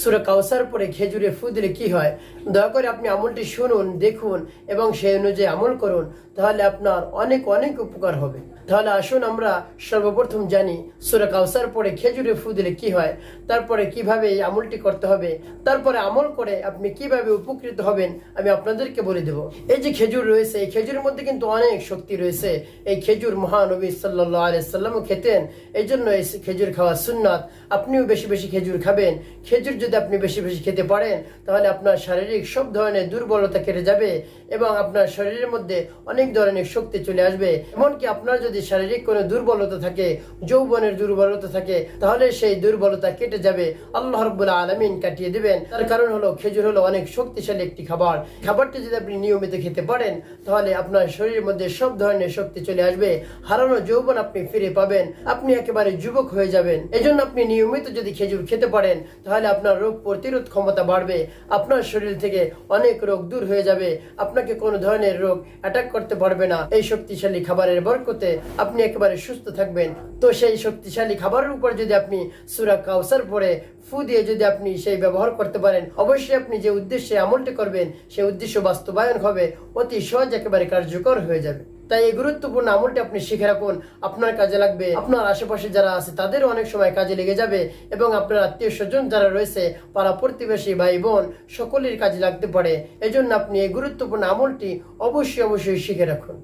সুরা কাউসার পরে খেজুরে ফু দিলে কি হয়? দয়া করে আপনি আমলটি শুনুন, দেখুন এবং সেই অনুযায়ী আমল করুন, তাহলে আপনার অনেক অনেক উপকার হবে। তাহলে আসুন আমরা সর্বপ্রথম জানি সুরা কাউসার পরে খেজুরে ফু দিলে কি হয়, তারপরে কীভাবে এই আমলটি করতে হবে, তারপরে আমল করে আপনি কীভাবে উপকৃত হবেন আমি আপনাদেরকে বলে দেব। এই যে খেজুর রয়েছে, এই খেজুরের মধ্যে কিন্তু অনেক শক্তি রয়েছে। এই খেজুর মহানবী সাল্লাহ আলাইসাল্লামও খেতেন, এই জন্য এই খেজুর খাওয়া সুন্নাত। আপনিও বেশি বেশি খেজুর খাবেন। খেজুর যদি আপনি বেশি বেশি খেতে পারেন, তাহলে আপনার শারীরিক সব ধরনের দুর্বলতা কেটে যাবে এবং আপনার শরীরের মধ্যে অনেক ধরনের শক্তি চলে আসবে। এমনকি আপনার যদি শারীরিক কোনো দুর্বলতা থাকে, যৌবনের দুর্বলতা থাকে, তাহলে সেই দুর্বলতা কেটে যাবে। আল্লাহ রব্বুল্লাহ আলমিন কাটিয়ে দিবেন। তার কারণ হলো, খেজুর হলো অনেক শক্তিশালী একটি খাবার। খাবারটি যদি আপনি নিয়মিত খেতে পারেন, তাহলে আপনার শরীরের মধ্যে সব ধরনের শক্তি চলে আসবে। হারানো যৌবন আপনি ফিরে পাবেন। আপনি একেবারে যুবক হয়ে যাবেন। এজন্য আপনি নিয়মিত যদি খেজুর খেতে পারেন, তাহলে আপনার রোগ প্রতিরোধ ক্ষমতা বাড়বে। আপনার শরীর থেকে অনেক রোগ দূর হয়ে যাবে। আপনাকে কোনো ধরনের রোগ অ্যাটাক করতে পারবে না। এই শক্তিশালী খাবারের বরকতে আপনি একেবারে সুস্থ থাকবেন। তো সেই শক্তিশালী খাবারের উপর যদি আপনি সুরা কাউসার পরে ফু দিয়ে যদি আপনি সেই ব্যবহার করতে পারেন, অবশ্যই আপনি যে উদ্দেশ্যে আমলটি করবেন সেই উদ্দেশ্য বাস্তবায়ন হবে, অতি সহজ একেবারে কার্যকর হয়ে যাবে। তাই এই গুরুত্বপূর্ণ আমলটি আপনি শিখে রাখুন, আপনার কাজে লাগবে। আপনার আশেপাশে যারা আছে, তাদেরও অনেক সময় কাজে লেগে যাবে এবং আপনার আত্মীয় স্বজন যারা রয়েছে, পাড়া প্রতিবেশী, ভাই বোন, সকলের কাজে লাগতে পারে। এজন্য আপনি এই গুরুত্বপূর্ণ আমলটি অবশ্যই অবশ্যই শিখে রাখুন।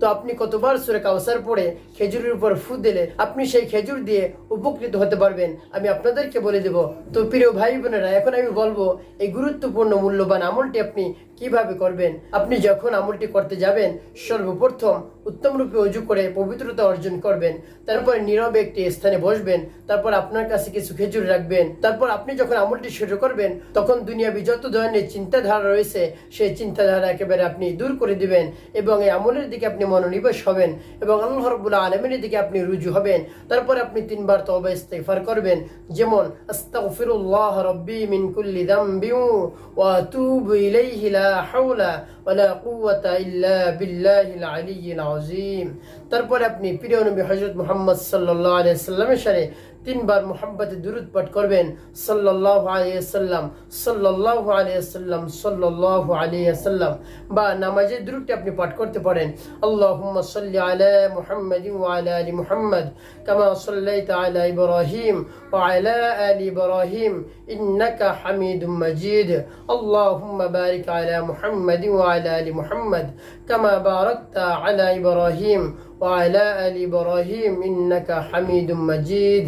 তো আপনি কতবার সুরে কাউসার পড়ে খেজুরের উপর ফু দিলে আপনি সেই খেজুর দিয়ে উপকৃত হতে পারবেন। আমি আপনাদেরকে বলে দেব, তো প্রিয় ভাই বোনেরা, এখন আমি বলব, এই গুরুত্বপূর্ণ, মূল্যবান আমলটি আপনি কীভাবে করবেন? আপনি যখন আমলটি করতে যাবেন, সর্বপ্রথম উত্তম রূপে অজু করে পবিত্রতা অর্জন করবেন। তারপর নীরবে একটি স্থানে বসবেন, তারপর আপনার কাছে কিছু খেজুর রাখবেন। তারপর আপনি যখন আমলটি শুরু করবেন, তখন দুনিয়াবি যত ধরনের চিন্তাধারা রয়েছে, সেই চিন্তাধারা একেবারে আপনি দূর করে দিবেন এবং এই আমলের দিকে আপনি মনোনিবেশ হবেন এবং আল্লাহ রব্বুল্লাহ আলমের দিকে আপনি রুজু হবেন। তারপর আপনি তিনবার তবা ইস্তেগফার করবেন। যেমন, আস্তাগফিরুল্লাহ রব্বি মিন কুল্লি দামবি ওয়া আতুবু ইলাইহি লা হাওলা ওয়ালা কুওয়াতা ইল্লা বিল্লাহিল আলিয়্যিল আযীম তারপরে আপনি প্রিয় নবী হযরত মুহাম্মদ সাল্লাল্লাহু আলাইহি সাল্লামের সাথে তিনবার মোহাম্মতে দুরুদ পাঠ করবেন সাল্লাল্লাহু আলাইহি সাল্লাম সাল্লাল্লাহু আলাইহি সাল্লাম সাল্লাল্লাহু আলাইহি সাল্লাম বা নামাজের দুরুদটি আপনি পাঠ করতে পারেন আল্লাহুম্মা সাল্লি আলা মুহাম্মাদিন ওয়া আলা আলি মুহাম্মাদ কামা সাল্লাইতা আলা ইব্রাহিম ওয়া আলা আলি ইব্রাহিম ইন্নাকা হামিদুম মাজিদ আল্লাহুম্মা বারিক আলা মুহাম্মাদিন ওয়া আলা আলি মুহাম্মাদ কামা বারাকতা আলা ইব্রাহিম وعلى آل إبراهيم إنك حميد مجيد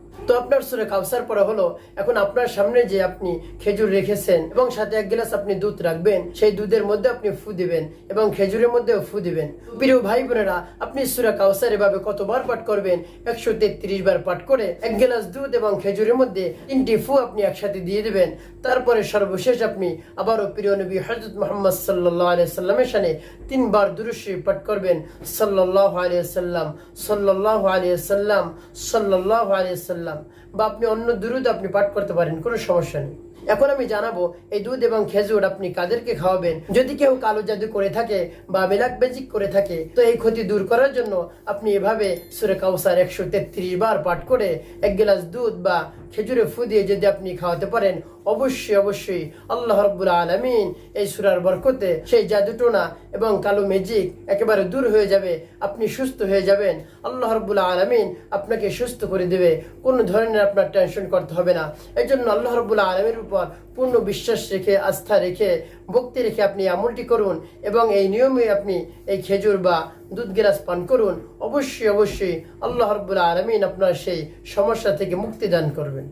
তো আপনার সুরে কাউসার পড়া হলো। এখন আপনার সামনে যে আপনি খেজুর রেখেছেন এবং সাথে এক গ্লাস আপনি দুধ রাখবেন, সেই দুধের মধ্যে আপনি ফু দিবেন এবং খেজুরের মধ্যেও ফু দিবেন। প্রিয় ভাই বোনেরা, আপনি সুরা কাউসার এভাবে কতবার পাঠ করবেন? একশো তেত্রিশ বার পাঠ করে এক গ্লাস দুধ এবং খেজুরের মধ্যে তিনটি ফু আপনি একসাথে দিয়ে দিবেন। তারপরে সর্বশেষ আপনি আবারও প্রিয় নবী হজরত মোহাম্মদ সাল্লাহ আলিয়া সাল্লামের সামনে তিনবার দুরুশ্রী পাঠ করবেন। সাল্লাহ আলিয়া সাল্লাম সাল্লাহ আলিয়া সাল্লাম সাল্লাহ আলিয়া সাল্লাম বা আপনি অন্য দুরুদ আপনি পাঠ করতে পারেন, কোনো সমস্যা নেই। এখন আমি জানাব, এই দুধ এবং খেজুর আপনি কাদেরকে খাওয়াবেন? যদি কেউ কালো জাদু করে থাকে বা মেলাক বেজিক করে থাকে, তো এই ক্ষতি দূর করার জন্য আপনি এভাবে সুরে কাউসার একশো তেত্রিশ বার পাঠ করে এক গ্লাস দুধ বা খেজুরে ফু দিয়ে যদি আপনি খাওয়াতে পারেন অবশ্যই অবশ্যই আল্লাহ রব্বুল আলমিন এই সুরার বরকতে সেই জাদুটোনা এবং কালো ম্যাজিক একেবারে দূর হয়ে যাবে, আপনি সুস্থ হয়ে যাবেন। আল্লাহ রব্বুল আলমিন আপনাকে সুস্থ করে দেবে, কোনো ধরনের আপনার টেনশন করতে হবে না। এই জন্য আল্লাহ রব্বুল আলমের উপর পূর্ণ বিশ্বাস রেখে, আস্থা রেখে, ভক্তি রেখে আপনি আমলটি করুন এবং এই নিয়মে আপনি এই খেজুর বা দুধ গিলাস পান করুন। অবশ্যই অবশ্যই আল্লাহ রব্বুল আলমিন আপনার সেই সমস্যা থেকে মুক্তি দান করবেন।